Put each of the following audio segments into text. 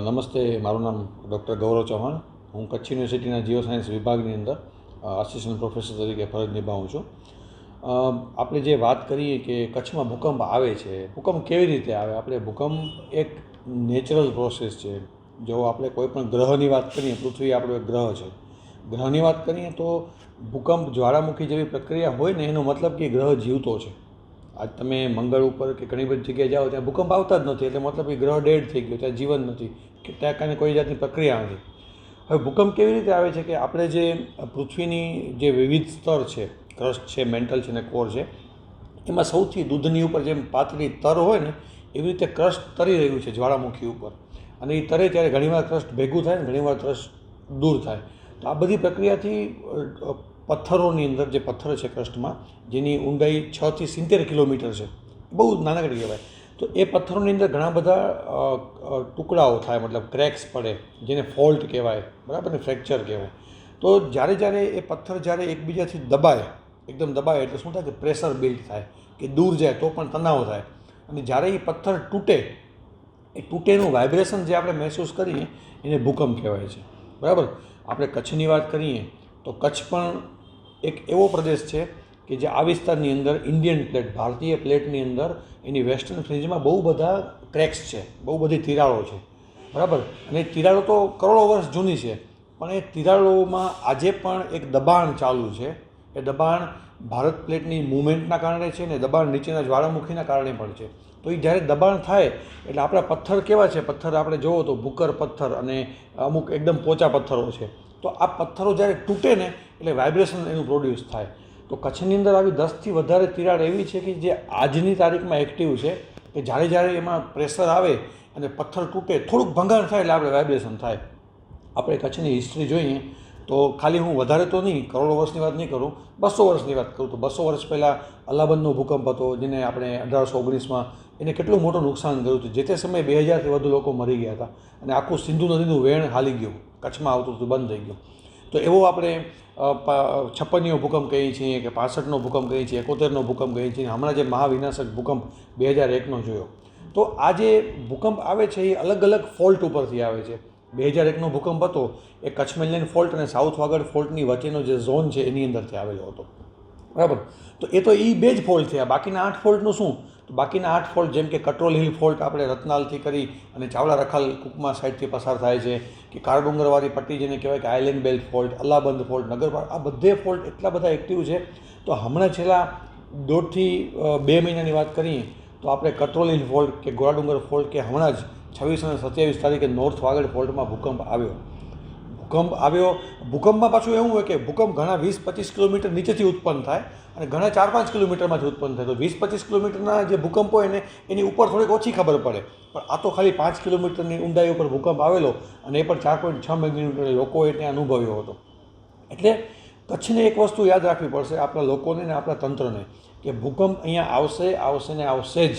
નમસ્તે, મારું નામ ડૉક્ટર ગૌરવ ચૌહાણ. હું કચ્છ યુનિવર્સિટીના જીઓ સાયન્સ વિભાગની અંદર આસિસ્ટન્ટ પ્રોફેસર તરીકે ફરજ નિભાવું છું. આપણે જે વાત કરીએ કે કચ્છમાં ભૂકંપ આવે છે, ભૂકંપ કેવી રીતે આવે? આપણે ભૂકંપ એક નેચરલ પ્રોસેસ છે. જો આપણે કોઈ પણ ગ્રહની વાત કરીએ, પૃથ્વી આપણો એક ગ્રહ છે. ગ્રહની વાત કરીએ તો ભૂકંપ જ્વાળામુખી જેવી પ્રક્રિયા હોય ને, એનો મતલબ કે ગ્રહ જીવતો છે. આજ તમે મંગળ ઉપર કે ઘણી બધી જગ્યાએ જાઓ, ત્યાં ભૂકંપ આવતા જ નથી. એટલે મતલબ એ ગ્રહ ડેડ થઈ ગયો, ત્યાં જીવન નથી. કે ત્યાં કાંઈ કોઈ જાતની પ્રક્રિયા નથી. હવે ભૂકંપ કેવી રીતે આવે છે કે આપણે જે પૃથ્વીની જે વિવિધ સ્તર છે, ક્રસ્ટ છે, મેન્ટલ છે અને કોર છે, એમાં સૌથી દૂધની ઉપર જેમ પાતળી તર હોય ને, એવી રીતે ક્રસ્ટ તરી રહ્યું છે જ્વાળામુખી ઉપર. અને એ તરે ત્યારે ઘણીવાર ક્રસ્ટ ભેગું થાય ને, ઘણીવાર ક્રસ્ટ દૂર થાય. તો આ બધી પ્રક્રિયાથી પથ્થરોની અંદર જે પથ્થર છે ક્રસ્ટમાં, જેની ઊંડાઈ છથી સિત્તેર કિલોમીટર છે. બહુ નાનકડી કહેવાય. તો એ પથ્થરોની અંદર ઘણા બધા ટુકડાઓ થાય, મતલબ ક્રેક્સ પડે, જેને ફોલ્ટ કહેવાય, બરાબર ને? ફ્રેક્ચર કહેવાય. તો જ્યારે જ્યારે એ પથ્થર જ્યારે એકબીજાથી દબાય, એકદમ દબાય, એટલે શું થાય કે પ્રેશર બિલ્ડ થાય, કે દૂર જાય, તો પણ તણાવ થાય. અને જ્યારે એ પથ્થર તૂટે, એ તૂટેનું વાઇબ્રેશન જે આપણે મહેસૂસ કરીએ, એને ભૂકંપ કહેવાય છે. બરાબર? આપણે કચ્છની વાત કરીએ, તો કચ્છ પણ એક એવો પ્રદેશ છે કે જે આ વિસ્તારની અંદર ઇન્ડિયન પ્લેટ, ભારતીય પ્લેટની અંદર એની વેસ્ટર્ન ફ્રિજમાં બહુ બધા ક્રેક્સ છે, બહુ બધી તિરાડો છે. બરાબર? અને એ તિરાડો તો કરોડો વર્ષ જૂની છે, પણ એ તિરાડોમાં આજે પણ એક દબાણ ચાલુ છે. એ દબાણ ભારત પ્લેટની મૂવમેન્ટના કારણે છે ને દબાણ નીચેના જ્વાળામુખીના કારણે પણ છે. તો એ જ્યારે દબાણ થાય, એટલે આપણા પથ્થર કેવા છે? પથ્થર આપણે જોવો તો ભૂકર પથ્થર અને અમુક એકદમ પોચા પથ્થરો છે. તો આ પથ્થરો જ્યારે તૂટે ને એટલે વાઇબ્રેશન એનું પ્રોડ્યુસ થાય. તો કચ્છની અંદર આવી દસથી વધારે તિરાડ એવી છે કે જે આજની તારીખમાં એક્ટિવ છે, કે જ્યારે જ્યારે એમાં પ્રેશર આવે અને પથ્થર તૂટે, થોડુંક ભંગાણ થાય એટલે આપણે વાઇબ્રેશન થાય. આપણે કચ્છની હિસ્ટ્રી જોઈએ, તો ખાલી હું વધારે તો નહીં, કરોડો વર્ષની વાત નહીં કરું, બસો વર્ષની વાત કરું. તો બસો વર્ષ પહેલાં અલ્લાબંધનો ભૂકંપ હતો, જેને આપણે અઢારસો ઓગણીસમાં એને કેટલું મોટું નુકસાન કર્યું હતું. જે તે સમયે બે હજારથી વધુ લોકો મરી ગયા હતા. અને આખું સિંધુ નદીનું વેણ હાલી ગયું. કચ્છમાં આવતું હતું, બંધ થઈ ગયું. તો એવો આપણે છપ્પનીયો ભૂકંપ કહીએ છીએ કે પાસઠનો ભૂકંપ કહીએ છીએ, એકોતેરનો ભૂકંપ કહીએ છીએ. હમણાં જે મહાવિનાશક ભૂકંપ બે હજાર એકનો જોયો. તો આ જે ભૂકંપ આવે છે, એ અલગ અલગ ફોલ્ટ ઉપરથી આવે છે. બે હજાર એકનો ભૂકંપ હતો, એ કચ્છ મેનલેન્ડ ફોલ્ટ અને સાઉથ વાગડ ફોલ્ટની વચ્ચેનો જે ઝોન છે, એની અંદરથી આવેલો હતો. બરાબર? તો એ તો એ બે જ ફોલ્ટ થયા બાકીના આઠ ફોલ્ટનું શું? તો બાકીના આઠ ફોલ્ટ જેમ કે કટ્રોલ હિલ ફોલ્ટ આપણે રત્નાલથી કરી અને ચાવડા રખાલ કુકમા સાઈડથી પસાર થાય છે, કે કારડુંગરવાળી પટ્ટી જેને કહેવાય કે island belt fault Allahbund fault નગરપાળ આ બધે ફોલ્ટ એટલા બધા એક્ટિવ છે. તો હમણાં છેલ્લા દોઢથી બે મહિનાની વાત કરીએ, તો આપણે કટ્રોલ હિલ ફોલ્ટ કે ગોળાડુંગર ફોલ્ટ કે હમણાં જ છવ્વીસ અને સત્યાવીસ તારીખે નોર્થ વાગડ ફોલ્ટમાં ભૂકંપ આવ્યો. ભૂકંપ આવ્યો. ભૂકંપમાં પાછું એવું હોય કે ભૂકંપ ઘણા વીસ, પચીસ કિલોમીટર નીચેથી ઉત્પન્ન થાય અને ઘણા ચાર, પાંચ કિલોમીટરમાંથી ઉત્પન્ન થાય. તો વીસ, પચીસ કિલોમીટરના જે ભૂકંપ હોય ને એની ઉપર થોડીક ઓછી ખબર પડે. પણ આ તો ખાલી પાંચ કિલોમીટરની ઊંડાઈ ઉપર ભૂકંપ આવેલો અને એ પણ ચાર પોઈન્ટ છ મેગ્નિટ્યુડ લોકોએ ત્યાં અનુભવ્યો હતો. એટલે કચ્છને એક વસ્તુ યાદ રાખવી પડશે આપણા લોકોને ને આપણા તંત્રને કે ભૂકંપ અહીંયા આવશે આવશે ને આવશે જ.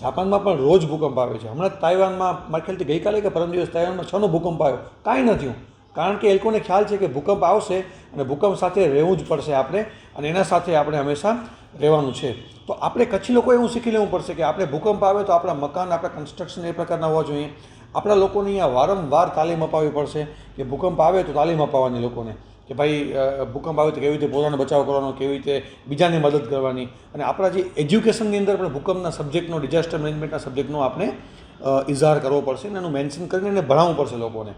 જાપાનમાં પણ રોજ ભૂકંપ આવે છે. હમણાં તાઇવાનમાં મારા ગઈકાલે કે પરમ દિવસ તાઇવાનમાં છનો ભૂકંપ આવ્યો. કાંઈ નથી કારણ કે એ લોકોને ખ્યાલ છે કે ભૂકંપ આવશે અને ભૂકંપ સાથે રહેવું જ પડશે આપણે અને એના સાથે આપણે હંમેશા રહેવાનું છે. તો આપણે કચ્છી લોકો એવું શીખી લેવું પડશે કે આપણે ભૂકંપ આવે તો આપણા મકાન, આપણા કન્સ્ટ્રક્શન એ પ્રકારના હોવા જોઈએ. આપણા લોકોને અહીંયા વારંવાર તાલીમ અપાવવી પડશે કે ભૂકંપ આવે તો તાલીમ અપાવવાની લોકોને. કે ભાઈ ભૂકંપ આવે તો કેવી રીતે પોતાનો બચાવ કરવાનો, કેવી રીતે બીજાની મદદ કરવાની. અને આપણા જે એજ્યુકેશનની અંદર પણ ભૂકંપના સબ્જેક્ટનો, ડિઝાસ્ટર મેનેજમેન્ટના સબ્જેક્ટનો આપણે ઇઝહાર કરવો પડશે અને એનું મેન્શન કરીને એને ભણાવવું પડશે લોકોને.